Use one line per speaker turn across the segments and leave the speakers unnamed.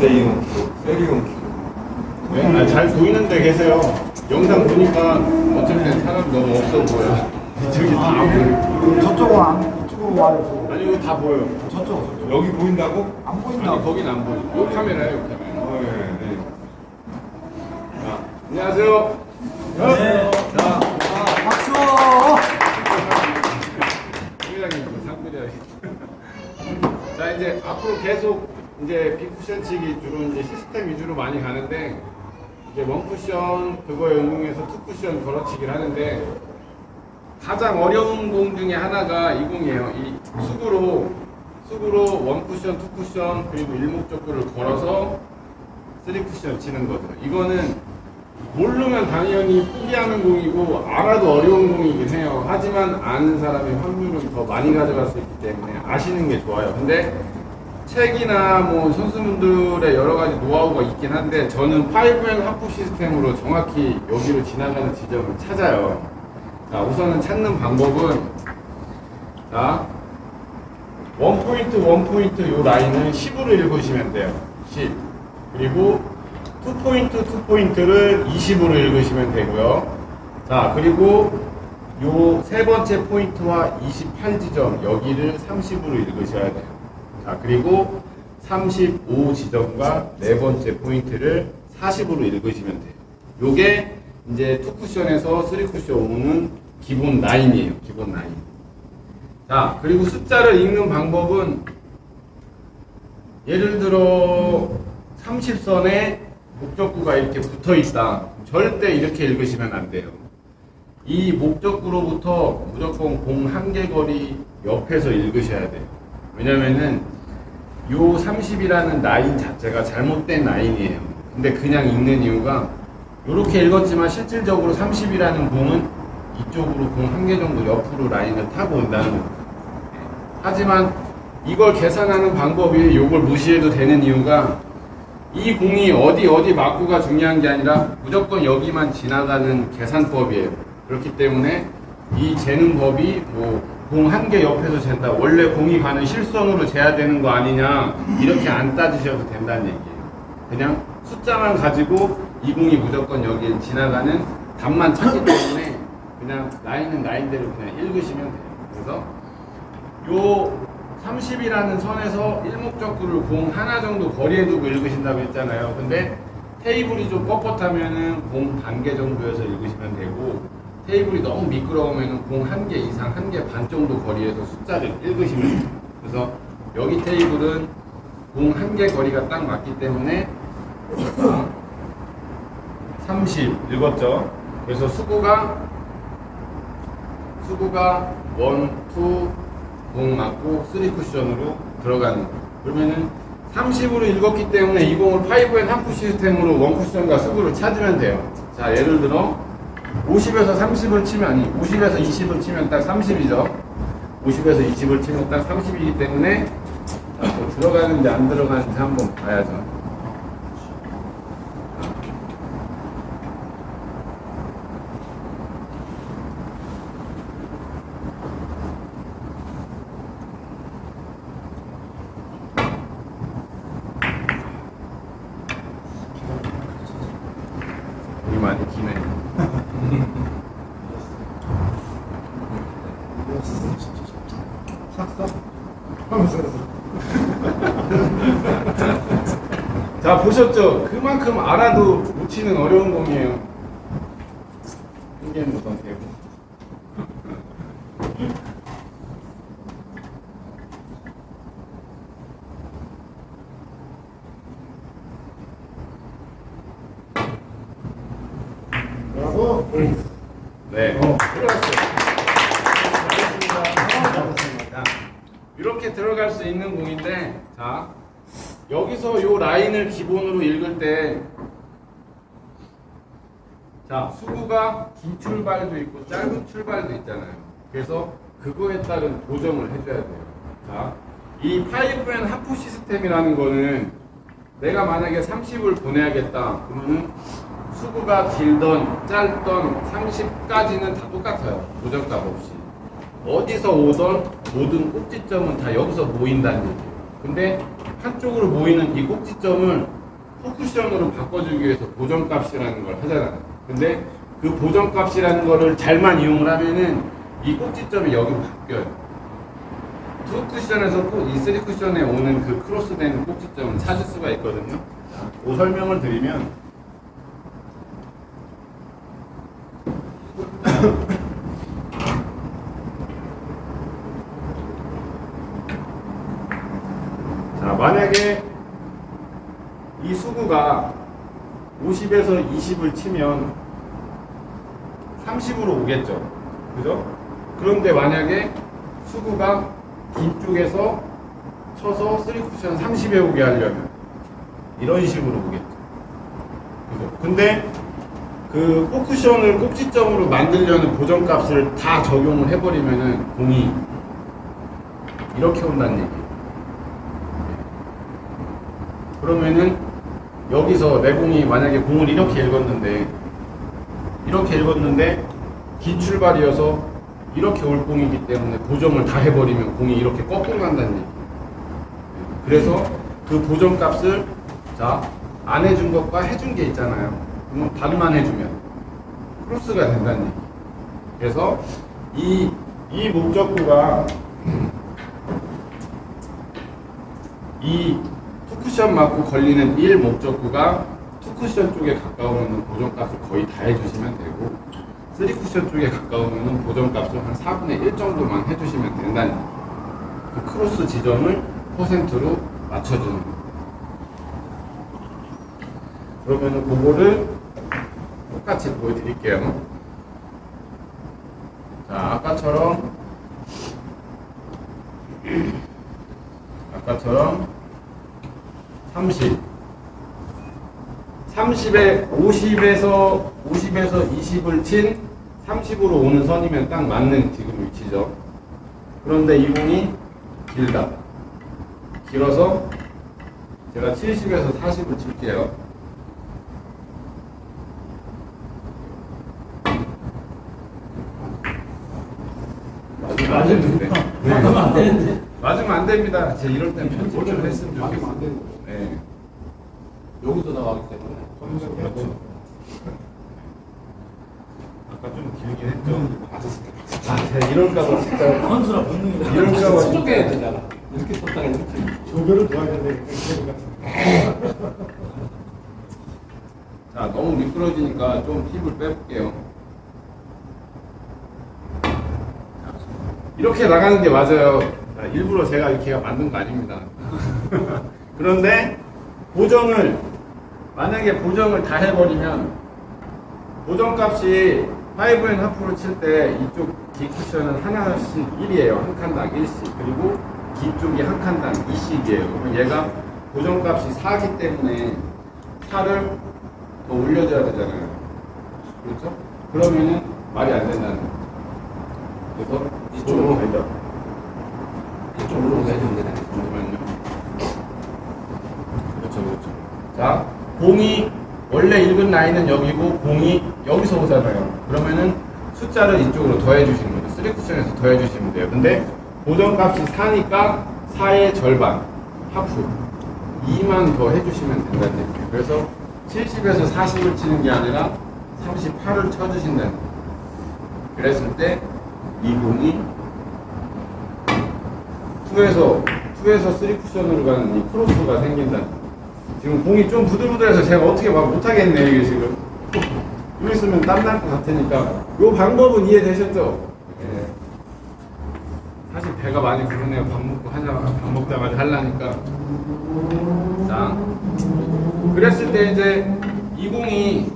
세리온 키로.
네? 아, 잘 보이는데 계세요. 영상 보니까 어쨌든 사람 너무 없어 보여. 저기 다안 보여.
저쪽은 안, 이쪽으로 와요.
아니 이거 다 보여.
저쪽, 저쪽.
여기 보인다고?
안 보인다.
아니 거긴 안 보여. 요 카메라요, 요 카메라.
어, 예, 네.
자, 안녕하세요.
네.
자,
아, 박수!
회장님 상드려야겠다. 자 이제 앞으로 계속 이제 빅쿠션 치기 주로 이제 시스템 위주로 많이 가는데 이제 원쿠션 그거에 응용해서 투쿠션 걸어치기를 하는데 가장 어려운 공 중에 하나가 이 공이에요. 이 수구로 수구로 원쿠션, 투쿠션 그리고 일목적구를 걸어서 쓰리쿠션 치는 거죠. 이거는 모르면 당연히 포기하는 공이고 알아도 어려운 공이긴 해요. 하지만 아는 사람의 확률은 더 많이 가져갈 수 있기 때문에 아시는 게 좋아요. 근데 책이나 뭐 선수분들의 여러 가지 노하우가 있긴 한데 저는 5N 하프 시스템으로 정확히 여기로 지나가는 지점을 찾아요. 자, 우선은 찾는 방법은 자, 원 포인트 원 포인트 요 라인은 10으로 읽으시면 돼요. 10. 그리고 투 포인트 투 포인트를 20으로 읽으시면 되고요. 자, 그리고 요 세 번째 포인트와 28지점 여기를 30으로 읽으셔야 돼요. 자, 그리고 35 지점과 네 번째 포인트를 40으로 읽으시면 돼요. 요게 이제 투 쿠션에서 쓰리 쿠션 오는 기본 라인이에요. 기본 라인. 자, 그리고 숫자를 읽는 방법은 예를 들어 30선에 목적구가 이렇게 붙어 있다. 절대 이렇게 읽으시면 안 돼요. 이 목적구로부터 무조건 공 한 개 거리 옆에서 읽으셔야 돼요. 왜냐면은 요 30이라는 라인 자체가 잘못된 라인이에요. 근데 그냥 읽는 이유가 이렇게 읽었지만 실질적으로 30이라는 공은 이쪽으로 공 한 개 정도 옆으로 라인을 타고 온다는 거예요. 하지만 이걸 계산하는 방법이 이걸 무시해도 되는 이유가 이 공이 어디 어디 맞고가 중요한 게 아니라 무조건 여기만 지나가는 계산법이에요. 그렇기 때문에 이 재는 법이 뭐 공 한 개 옆에서 잰다. 원래 공이 가는 실선으로 재야 되는 거 아니냐. 이렇게 안 따지셔도 된다는 얘기예요. 그냥 숫자만 가지고 이 공이 무조건 여기에 지나가는 답만 찾기 때문에 그냥 라인은 라인대로 그냥 읽으시면 돼요. 그래서 요 30이라는 선에서 일목적구를 공 하나 정도 거리에 두고 읽으신다고 했잖아요. 근데 테이블이 좀 뻣뻣하면은 공 반 개 정도에서 읽으시면 되고 테이블이 너무 미끄러우면은 공한 개 이상, 한 개 반 정도 거리에서 숫자를 읽으시면 돼요. 그래서 여기 테이블은 공 한 개 거리가 딱 맞기 때문에 30 읽었죠. 그래서 수구가 수구가 1, 2, 공 맞고 3 쿠션으로 들어가는 거. 그러면은 30으로 읽었기 때문에 이 공을 5앤 하프 시스템으로 원 쿠션과 수구를 찾으면 돼요. 자, 예를 들어 50에서 30을 치면 아니 50에서 20을 치면 딱 30이죠. 50에서 20을 치면 딱 30이기 때문에 자, 또 들어가는지 안 들어가는지 한번 봐야죠. 많이 기네.
삭서? 하면서
자 보셨죠? 그만큼 알아도 못 치는 어려운 공이에요. 한개는 우선 되고.
뭐라고?
네.
어.
들어갔어요. 자, 이렇게 들어갈 수 있는 공인데, 자, 여기서 요 라인을 기본으로 읽을 때, 자, 수구가 긴 출발도 있고 짧은 출발도 있잖아요. 그래서 그거에 따른 조정을 해줘야 돼요. 자, 이 5N 하프 시스템이라는 거는 내가 만약에 30을 보내야겠다. 그러면은 수구가 길던 짧던 30까지는 다 똑같아요. 고정값 없이. 어디서 오던 모든 꼭지점은 다 여기서 모인다는 얘기예요. 근데 한쪽으로 모이는 이 꼭지점을 포쿠션으로 바꿔주기 위해서 보정값이라는 걸 하잖아요. 근데 그 보정값이라는 거를 잘만 이용을 하면은 이 꼭지점이 여기로 바뀌어요. 투 쿠션에서 꼭이 쓰리 쿠션에 오는 그 크로스되는 꼭지점을 찾을 수가 있거든요. 그 설명을 드리면 만약에 이 수구가 50에서 20을 치면 30으로 오겠죠. 그죠? 그런데 만약에 수구가 뒤쪽에서 쳐서 3쿠션 30에 오게 하려면 이런 식으로 오겠죠. 그죠? 근데 그 포쿠션을 꼭지점으로 만들려는 보정값을 다 적용을 해버리면은 공이 이렇게 온다는 얘기예요. 그러면은 여기서 내 공이 만약에 공을 이렇게 읽었는데 이렇게 읽었는데 기출발이어서 이렇게 올 공이기 때문에 보정을 다 해버리면 공이 이렇게 거꾸로 간다는 얘기. 그래서 그 보정값을 자 안 해준 것과 해준 게 있잖아요. 그러면 반만 해주면 크로스가 된다는 얘기. 그래서 이, 이 목적구가 이투 쿠션 맞고 걸리는 1 목적구가 투쿠션 쪽에 가까우면 보정값을 거의 다 해주시면 되고 3쿠션 쪽에 가까우면 보정값을 한 4분의 1 정도만 해주시면 된다는. 그 크로스 지점을 퍼센트로 맞춰주는 거예요. 그러면은 그거를 똑같이 보여드릴게요. 자, 아까처럼 아까처럼 30 30에 50에서 50에서 20을 친 30으로 오는 선이면 딱 맞는 지금 위치죠. 그런데 이 공이 길다. 길어서 제가 70에서 40을 칠게요. 맞으면 안 되는데.
맞으면 안 되는데.
맞으면 안 됩니다. 제 이럴 땐 편집 좀 했으면
맞으면
좋겠어요.
안 되는 거죠.
네.
여기서 나가기 때문에.
그렇죠. 아까 좀 길긴 했죠.
때.
아, 제가 이럴까봐 진짜
선수라 본능이다.
이럴까봐
수족해야 되잖아. 이렇게 썼다가 이렇게.
조별을 도와야 되는데
자 너무 미끄러지니까 좀 팁을 빼볼게요. 자, 이렇게 나가는 게 맞아요. 자, 일부러 제가 이렇게 만든 거 아닙니다. 그런데 보정을 만약에 보정을 다 해버리면 보정값이 5앤 하프로 칠 때 이쪽 기 쿠션은 하나씩 1이에요. 한 칸당 1씩. 그리고 기 쪽이 한 칸당 2씩이에요. 그럼 얘가 보정값이 4기 때문에 4를 더 올려줘야 되잖아요. 그렇죠? 그러면은 말이 안 된다는 거예요. 그래서 이쪽으로 가죠. 그렇죠, 그렇죠. 자, 공이 원래 읽은 라인은 여기고 공이 여기서 오잖아요. 그러면은 숫자를 이쪽으로 더해 주시는 거죠. 3 쿠션에서 더해 주시면 돼요. 근데 보정값이 4니까 4의 절반, 하프. 2만 더 해주시면 된다는 얘기예요. 그래서 70에서 40을 치는 게 아니라 38을 쳐주신다는 거예요. 그랬을 때 이 공이 2에서 2에서 3 쿠션으로 가는 이 크로스가 생긴다. 지금 공이 좀 부들부들해서 제가 어떻게 막 못하겠네요 이게 지금. 좀 있으면 땀날 것 같으니까 요 방법은 이해되셨죠? 예. 사실 배가 많이 부르네요. 밥 먹고 하자 밥 먹다가 하려니까. 자, 그랬을 때 이제 이 공이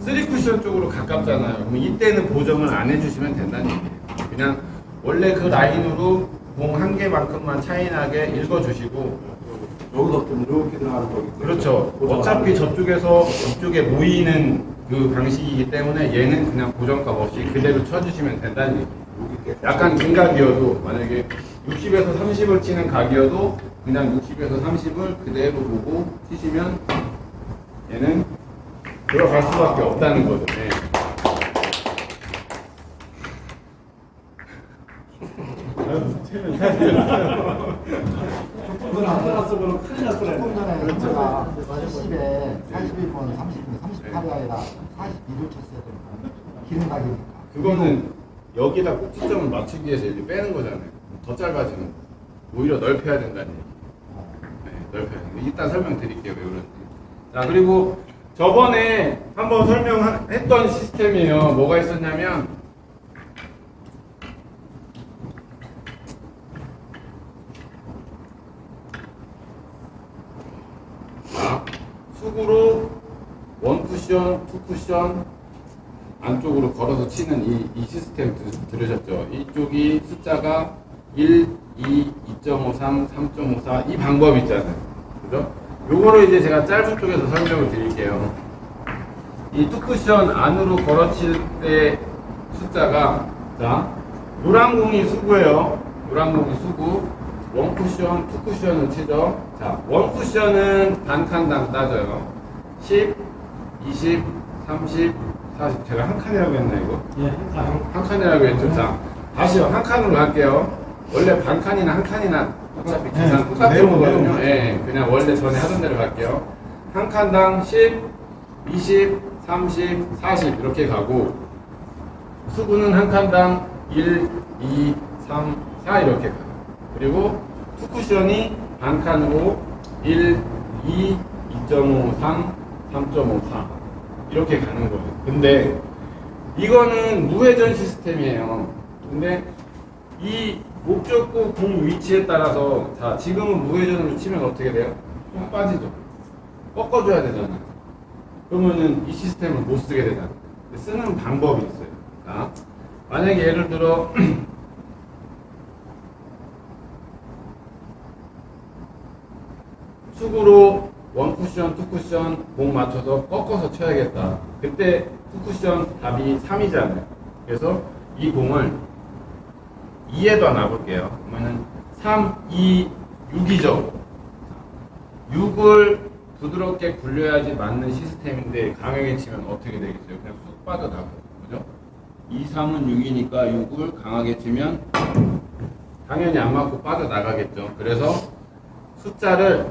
3 쿠션 쪽으로 가깝잖아요. 이때는 보정을 안 해주시면 된다는 얘기예요. 그냥 원래 그 라인으로 공 한 개만큼만 차이 나게 읽어주시고
여기서부터 이렇게 들어가는 거기 때문에.
그렇죠. 어차피 저쪽에서 이쪽에 모이는 그 방식이기 때문에 얘는 그냥 고정값 없이 그대로 쳐주시면 된다는 얘기. 약간 긴 각이어도 만약에 60에서 30을 치는 각이어도 그냥 60에서 30을 그대로 보고 치시면 얘는 들어갈 수밖에 없다는 거죠. 네.
그걸 안 따랐으면 큰일 났을
조금 전에. 제가 70에 41번 30분 38이 아니라 42를 쳤어야 됩니다. 기능 각이니까.
그거는 여기다 꼭지점을 맞추기 위해서 이렇게 빼는 거잖아요. 더 짧아지는 거. 오히려 넓혀야 된다는 얘기. 네, 넓혀야 된다. 이따 설명드릴게요, 왜 그런지. 자, 그리고 저번에 한번 설명했던 시스템이에요. 뭐가 있었냐면, 자, 수구로 원 쿠션, 투 쿠션 안쪽으로 걸어서 치는 이, 이 시스템 들, 들으셨죠? 이쪽이 숫자가 1, 2, 2.53, 3.54 이 방법 있잖아요. 그죠? 요거를 이제 제가 짧은 쪽에서 설명을 드릴게요. 이 투쿠션 안으로 걸어칠 때 숫자가 자 노란 공이 수구예요. 노란 공이 수구. 원 쿠션, 투 쿠션을 치죠. 자, 원 쿠션은 반 칸당 따져요. 10, 20, 30, 40. 제가 한 칸이라고 했나 이거?
예,
한 칸이라고 했죠. 자, 다시요. 한 칸으로 갈게요. 원래 반 칸이나 한 칸이나 어차피 계산
네,
똑같은 거거든요. 예, 그냥 원래 전에 하던 대로 갈게요. 한 칸당 10, 20, 30, 40 이렇게 가고 수구는 한 칸당 1, 2, 3, 4 이렇게 가요. 그리고 투쿠션이 반 칸으로 1, 2, 2.5, 3, 3.54 이렇게 가는 거예요. 근데 이거는 무회전 시스템이에요. 근데 이 목적구 공 위치에 따라서 자 지금은 무회전으로 치면 어떻게 돼요? 좀 빠지죠. 꺾어줘야 되잖아요. 그러면은 이 시스템을 못 쓰게 되잖아요. 쓰는 방법이 있어요. 자, 만약에 예를 들어 축으로 원 쿠션, 투 쿠션 공 맞춰서 꺾어서 쳐야겠다. 그때 투 쿠션 답이 3이잖아요. 그래서 이 공을 2에다 놔볼게요. 그러면은 3, 2, 6이죠. 6을 부드럽게 굴려야지 맞는 시스템인데 강하게 치면 어떻게 되겠어요? 그냥 쑥 빠져나가요. 그죠? 2, 3은 6이니까 6을 강하게 치면 당연히 안 맞고 빠져나가겠죠. 그래서 숫자를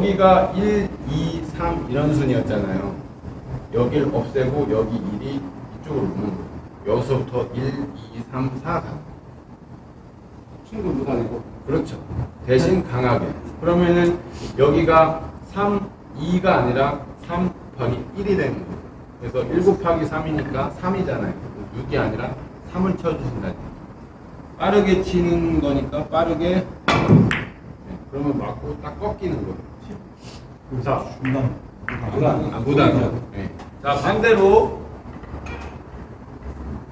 여기가 1, 2, 3 이런 순이었잖아요. 여길 없애고 여기 1이 이쪽으로 오는 거예요. 여기서부터 1, 2, 3, 4 가.
친구 무단이고.
그렇죠. 대신 강하게. 그러면은 여기가 3, 2가 아니라 3 곱하기 1이 되는 거예요. 그래서 1 곱하기 3이니까 3이잖아요. 6이 아니라 3을 쳐주신다니. 빠르게 치는 거니까 빠르게. 네, 그러면 맞고 딱 꺾이는 거예요. 자,
중간.
무단.
아, 무단. 네. 자, 반대로.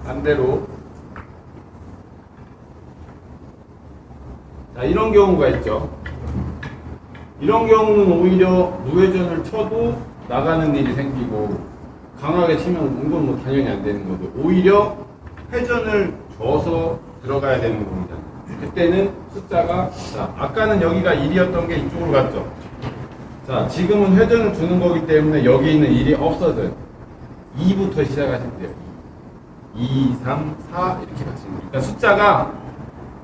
반대로. 자, 이런 경우가 있죠. 이런 경우는 오히려 무회전을 쳐도 나가는 일이 생기고 강하게 치면 이건 뭐 당연히 안 되는 거죠. 오히려 회전을 줘서 들어가야 되는 겁니다. 그때는 숫자가 자, 아까는 여기가 1이었던 게 이쪽으로 갔죠. 자, 지금은 회전을 주는 거기 때문에 여기 있는 1이 없어져요. 2부터 시작하시면 돼요. 2, 3, 4 이렇게 가시면 돼요. 그러니까 숫자가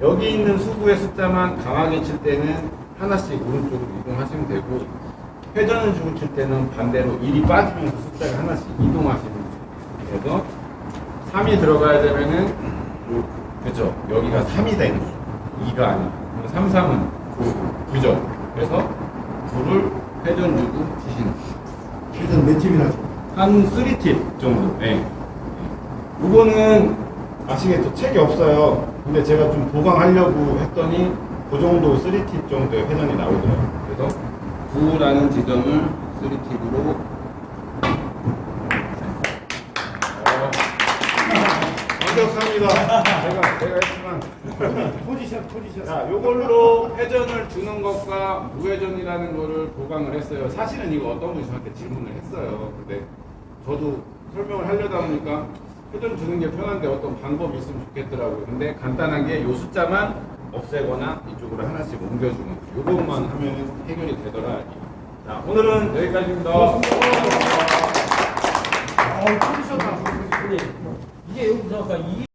여기 있는 수구의 숫자만 강하게 칠 때는 하나씩 오른쪽으로 이동하시면 되고 회전을 주고 칠 때는 반대로 1이 빠지면서 숫자가 하나씩 이동하시면 돼요. 그래서 3이 들어가야 되면은 요, 그죠? 여기가 3이 되는 수 2가 아니고 3, 3은 9, 9죠. 그래서 9를 회전 치시는 거예요.
일단 몇 팀이나 줘?
한 3팁 정도. 네. 이거는 아시겠죠? 책이 없어요. 근데 제가 좀 보강하려고 했더니 그 정도 3팁 정도의 회전이 나오더라고요. 그래서 9라는 지점을 3팁으로 완벽합니다. 제가 제가 했지만
포지션, 포지션.
자, 요걸로 회전을 주는 것과 무회전이라는 거를 보강을 했어요. 사실은 이거 어떤 분이 저한테 질문을 했어요. 근데 저도 설명을 하려다 보니까 회전 주는 게 편한데 어떤 방법이 있으면 좋겠더라고요. 근데 간단하게 요 숫자만 없애거나 이쪽으로 하나씩 옮겨주는 요것만 하면 해결이 되더라. 자, 오늘은 여기까지입니다.
포지션 나왔어.
이 게 여기서 아까 이